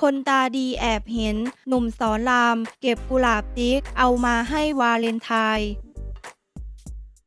คนตาดีแอบเห็น หนุ่มสอนราม เก็บกุหลาบติ๊กเอามาให้วาเลนไทน์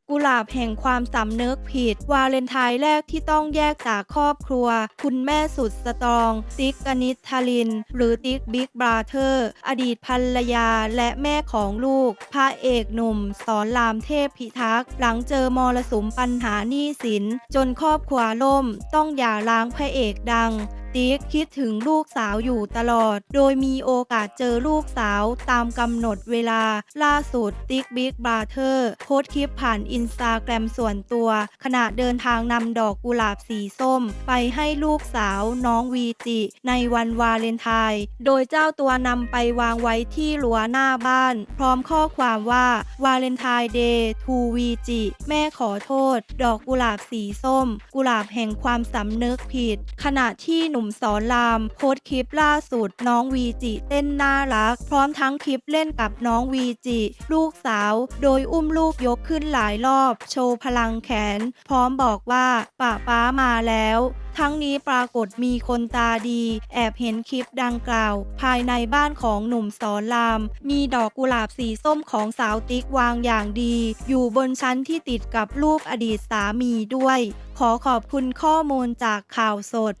กุหลาบแห่งความสำนึกผิด วาเลนไทน์แรกที่ต้องแยกจากครอบครัว คุณแม่สุดสตรอง ติ๊กกนิษฐาลิน หรือติ๊กบิ๊กบราเธอร์ อดีตภรรยาและแม่ของลูก พระเอกหนุ่ม สอนรามเทพพิทักษ์ หลังเจอมรสุมปัญหาหนี้สิน จนครอบครัวล่ม ต้องหย่าร้างพระเอกดัง ติ๊กคิดถึงลูกสาวอยู่ตลอด โดยมีโอกาสเจอลูกสาวตามกำหนดเวลา ล่าสุดติ๊กบิ๊กบราเธอร์โพสต์คลิปผ่านอินสตาแกรมส่วนตัว ขณะเดินทางนำดอกกุหลาบสีส้ม ไปให้ลูกสาวน้องวีจิ ในวันวาเลนไทน์โดยเจ้าตัวนำไปวางไว้ที่รั้วหน้าบ้าน พร้อมข้อความว่าวาเลนไทน์เดย์ทูวีจิแม่ขอโทษ ดอกกุหลาบสีส้ม กุหลาบแห่งความสำนึกผิด ขณะที่หนุ่ม่มสอนราม โพสคลิปล่าสุดน้องวีจิเต้นน่ารัก พร้อมทั้งคลิปเล่นกับน้องวีจิ ลูกสาว โดยอุ้มลูกยกขึ้นหลายรอบ โชว์พลังแขน พร้อมบอกว่าป้าป้ามาแล้วทั้งนี้ปรากฏมีคนตาดี แอบเห็นคลิปดังกล่าว ภายในบ้านของหนุ่มสอนราม มีดอกกุหลาบสีส้มของสาวติ๊กวางอย่างดี อยู่บนชั้นที่ติดกับรูปอดีตสามีด้วย ขอขอบคุณข้อมูลจากข่าวสด